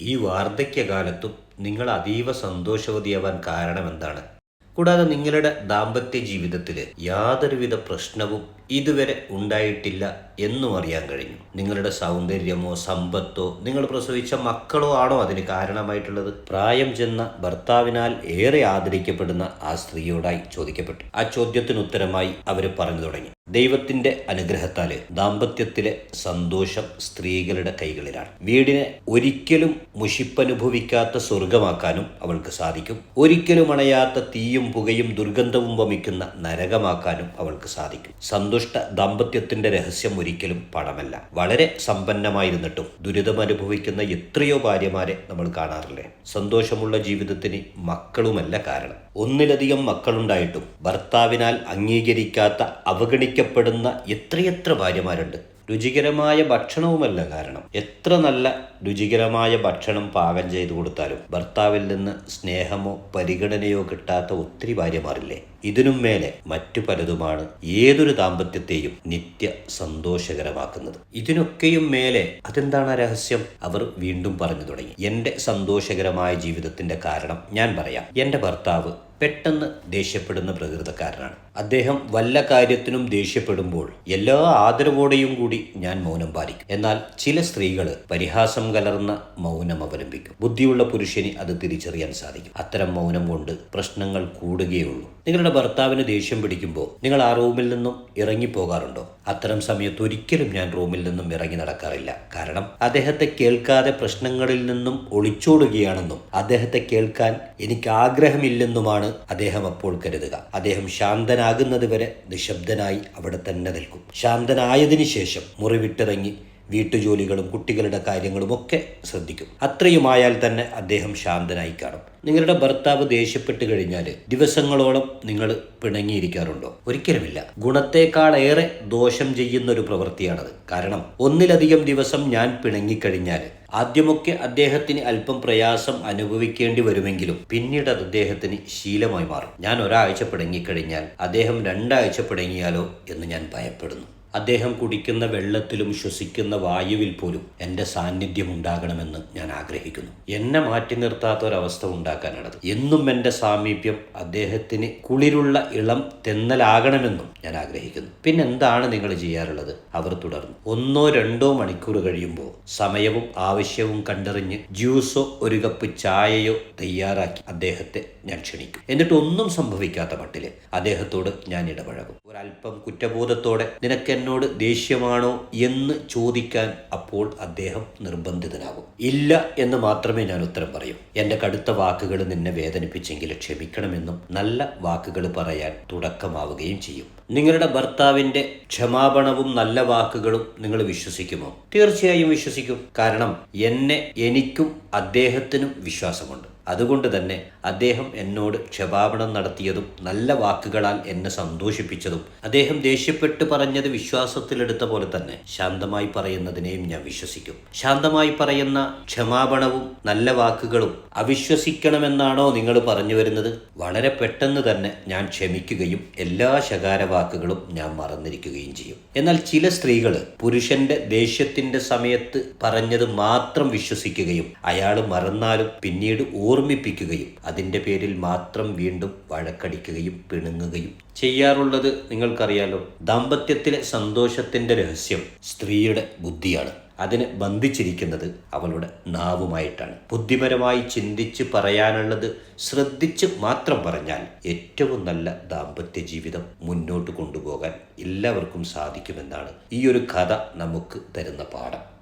ഈ വാർദ്ധക്യകാലത്തും നിങ്ങൾ അതീവ സന്തോഷവതിയാവാൻ കാരണം എന്താണ് കൂടാതെ നിങ്ങളുടെ ദാമ്പത്യ ജീവിതത്തിൽ യാതൊരുവിധ പ്രശ്നവും ഇതുവരെ ഉണ്ടായിട്ടില്ല എന്നും അറിയാൻ കഴിഞ്ഞു. നിങ്ങളുടെ സൗന്ദര്യമോ സമ്പത്തോ നിങ്ങൾ പ്രസവിച്ച മക്കളോ ആണോ അതിന് കാരണമായിട്ടുള്ളത്? പ്രായം ചെന്ന ഭർത്താവിനാൽ ഏറെ ആദരിക്കപ്പെടുന്ന ആ സ്ത്രീയോടായി ചോദിക്കപ്പെട്ടു. ആ ചോദ്യത്തിന് ഉത്തരമായി അവർ പറഞ്ഞു തുടങ്ങി. ദൈവത്തിന്റെ അനുഗ്രഹത്താൽ ദാമ്പത്യത്തിലെ സന്തോഷം സ്ത്രീകളുടെ കൈകളിലാണ്. വീടിനെ ഒരിക്കലും മുഷിപ്പനുഭവിക്കാത്ത സ്വർഗമാക്കാനും അവൾക്ക് സാധിക്കും. ഒരിക്കലും അണയാത്ത തീയും പുകയും ദുർഗന്ധവും വമിക്കുന്ന നരകമാക്കാനും അവൾക്ക് സാധിക്കും. സന്തുഷ്ട ദാമ്പത്യത്തിന്റെ രഹസ്യം ഒരിക്കലും പണമല്ല. വളരെ സമ്പന്നമായിരുന്നിട്ടും ദുരിതമനുഭവിക്കുന്ന എത്രയോ ഭാര്യമാരെ നമ്മൾ കാണാറില്ലേ? സന്തോഷമുള്ള ജീവിതത്തിന് മക്കളുമല്ല കാരണം. ഒന്നിലധികം മക്കളുണ്ടായിട്ടും ഭർത്താവിനാൽ അംഗീകരിക്കാത്ത അവഗണിക്കപ്പെടുന്ന എത്രയെത്ര ഭാര്യമാരുണ്ട്? രുചികരമായ ഭക്ഷണവുമല്ല കാരണം. എത്ര നല്ല രുചികരമായ ഭക്ഷണം പാകം ചെയ്തു കൊടുത്താലും ഭർത്താവിൽ നിന്ന് സ്നേഹമോ പരിഗണനയോ കിട്ടാത്ത ഒത്തിരി ഭാര്യമാരില്ലേ? ഇതിനും മേലെ മറ്റു പലതുമാണ് ഏതൊരു ദാമ്പത്യത്തെയും നിത്യ സന്തോഷകരമാക്കുന്നത്. ഇതിനൊക്കെയും മേലെ അതെന്താണ് രഹസ്യം? അവർ വീണ്ടും പറഞ്ഞു തുടങ്ങി. എന്റെ സന്തോഷകരമായ ജീവിതത്തിന്റെ കാരണം ഞാൻ പറയാം. എന്റെ ഭർത്താവ് പെട്ടെന്ന് ദേഷ്യപ്പെടുന്ന പ്രകൃതക്കാരനാണ്. അദ്ദേഹം വല്ല കാര്യത്തിനും ദേഷ്യപ്പെടുമ്പോൾ എല്ലാ ആദരവോടെയും കൂടി ഞാൻ മൗനം പാലിക്കും. എന്നാൽ ചില സ്ത്രീകൾ പരിഹാസം കലർന്ന മൗനം അവലംബിക്കും. ബുദ്ധിയുള്ള പുരുഷന് അത് തിരിച്ചറിയാൻ സാധിക്കും. അത്തരം മൗനം കൊണ്ട് പ്രശ്നങ്ങൾ കൂടുകയുള്ളൂ നിങ്ങളുടെ ഭർത്താവിന് ദേഷ്യം പിടിക്കുമ്പോൾ നിങ്ങൾ ആ റൂമിൽ നിന്നും ഇറങ്ങിപ്പോകാറുണ്ടോ? അത്തരം സമയത്ത് ഒരിക്കലും ഞാൻ റൂമിൽ നിന്നും ഇറങ്ങി നടക്കാറില്ല. കാരണം അദ്ദേഹത്തെ കേൾക്കാതെ പ്രശ്നങ്ങളിൽ നിന്നും ഒളിച്ചോടുകയാണെന്നും അദ്ദേഹത്തെ കേൾക്കാൻ എനിക്ക് ആഗ്രഹമില്ലെന്നുമാണ് അദ്ദേഹം അപ്പോൾ കരുതുക. അദ്ദേഹം ശാന്തനാകുന്നത് വരെ നിശബ്ദനായി അവിടെ തന്നെ നിൽക്കും. ശാന്തനായതിനു ശേഷം മുറിവിട്ടിറങ്ങി വീട്ടുജോലികളും കുട്ടികളുടെ കാര്യങ്ങളും ഒക്കെ ശ്രദ്ധിക്കും. അത്രയുമായാൽ തന്നെ അദ്ദേഹം ശാന്തനായി കാണും. നിങ്ങളുടെ ഭർത്താവ് ദേഷ്യപ്പെട്ട് കഴിഞ്ഞാൽ ദിവസങ്ങളോളം നിങ്ങൾ പിണങ്ങിയിരിക്കാറുണ്ടോ? ഒരിക്കലുമില്ല. ഗുണത്തെക്കാളേറെ ദോഷം ചെയ്യുന്ന ഒരു പ്രവൃത്തിയാണത്. കാരണം ഒന്നിലധികം ദിവസം ഞാൻ പിണങ്ങിക്കഴിഞ്ഞാൽ ആദ്യമൊക്കെ അദ്ദേഹത്തിന് അല്പം പ്രയാസം അനുഭവിക്കേണ്ടി വരുമെങ്കിലും പിന്നീട് അത് അദ്ദേഹത്തിന് ശീലമായി മാറും. ഞാൻ ഒരാഴ്ച പിടങ്ങിക്കഴിഞ്ഞാൽ അദ്ദേഹം രണ്ടാഴ്ച പിടങ്ങിയാലോ എന്ന് ഞാൻ ഭയപ്പെടുന്നു. അദ്ദേഹം കുടിക്കുന്ന വെള്ളത്തിലും ശ്വസിക്കുന്ന വായുവിൽ പോലും എന്റെ സാന്നിധ്യം ഉണ്ടാകണമെന്ന് ഞാൻ ആഗ്രഹിക്കുന്നു. എന്നെ മാറ്റി നിർത്താത്ത ഒരവസ്ഥ ഉണ്ടാക്കാനാണത്. എന്നും എന്റെ സാമീപ്യം അദ്ദേഹത്തിന് കുളിരുള്ള ഇളം തെന്നലാകണമെന്നും ഞാൻ ആഗ്രഹിക്കുന്നു. പിന്നെ എന്താണ് നിങ്ങൾ ചെയ്യാറുള്ളത്? അവർ തുടർന്നു. ഒന്നോ രണ്ടോ മണിക്കൂർ കഴിയുമ്പോൾ സമയവും ആവശ്യവും കണ്ടറിഞ്ഞ് ജ്യൂസോ ഒരു കപ്പ് ചായയോ തയ്യാറാക്കി അദ്ദേഹത്തെ ഞാൻ ക്ഷണിക്കും. എന്നിട്ട് ഒന്നും സംഭവിക്കാത്ത മട്ടിൽ അദ്ദേഹത്തോട് ഞാൻ ഇടപഴകും. ഒരല്പം കുറ്റബോധത്തോടെ നിനക്ക് എന്നോട് ദേഷ്യമാണോ എന്ന് ചോദിക്കാൻ അപ്പോൾ അദ്ദേഹം നിർബന്ധിതനാകും. ഇല്ല എന്ന് മാത്രമേ ഞാൻ ഉത്തരം പറയൂ. എന്റെ കടുത്ത വാക്കുകൾ നിന്നെ വേദനിപ്പിച്ചെങ്കിൽ ക്ഷമിക്കണമെന്നും നല്ല വാക്കുകൾ പറയാൻ തുടക്കമാവുകയും ചെയ്യും. നിങ്ങളുടെ ഭർത്താവിന്റെ ക്ഷമാപണവും നല്ല വാക്കുകളും നിങ്ങൾ വിശ്വസിക്കുമോ? തീർച്ചയായും വിശ്വസിക്കും. കാരണം എന്നെ എനിക്കും അദ്ദേഹത്തിനും വിശ്വാസമുണ്ട്. അതുകൊണ്ട് തന്നെ അദ്ദേഹം എന്നോട് ക്ഷമാപണം നടത്തിയതും നല്ല വാക്കുകളാൽ എന്നെ സന്തോഷിപ്പിച്ചതും. അദ്ദേഹം ദേഷ്യപ്പെട്ട് പറഞ്ഞത് വിശ്വാസത്തിലെടുത്ത പോലെ തന്നെ ശാന്തമായി പറയുന്നതിനെയും ഞാൻ വിശ്വസിക്കും. ശാന്തമായി പറയുന്ന ക്ഷമാപണവും നല്ല വാക്കുകളും അവിശ്വസിക്കണമെന്നാണോ നിങ്ങൾ പറഞ്ഞു വരുന്നത്? വളരെ പെട്ടെന്ന് തന്നെ ഞാൻ ക്ഷമിക്കുകയും എല്ലാ ശകാര വാക്കുകളും ഞാൻ മറന്നിരിക്കുകയും ചെയ്യും. എന്നാൽ ചില സ്ത്രീകൾ പുരുഷന്റെ ദേഷ്യത്തിന്റെ സമയത്ത് പറഞ്ഞത് മാത്രം വിശ്വസിക്കുകയും അയാൾ മറന്നാലും പിന്നീട് ഓർമ്മിപ്പിക്കുകയും അതിന്റെ പേരിൽ മാത്രം വീണ്ടും വഴക്കടിക്കുകയും പിണുങ്ങുകയും ചെയ്യാറുള്ളത് നിങ്ങൾക്കറിയാലോ? ദാമ്പത്യത്തിലെ സന്തോഷത്തിന്റെ രഹസ്യം സ്ത്രീയുടെ ബുദ്ധിയാണ്. അതിനെ ബന്ധിച്ചിരിക്കുന്നത് അവളുടെ നാവുമായിട്ടാണ്. ബുദ്ധിപരമായി ചിന്തിച്ച് പറയാനുള്ളത് ശ്രദ്ധിച്ച് മാത്രം പറഞ്ഞാൽ ഏറ്റവും നല്ല ദാമ്പത്യ ജീവിതം മുന്നോട്ട് കൊണ്ടുപോകാൻ എല്ലാവർക്കും സാധിക്കുമെന്നാണ് ഈ ഒരു കഥ നമുക്ക് തരുന്ന പാഠം.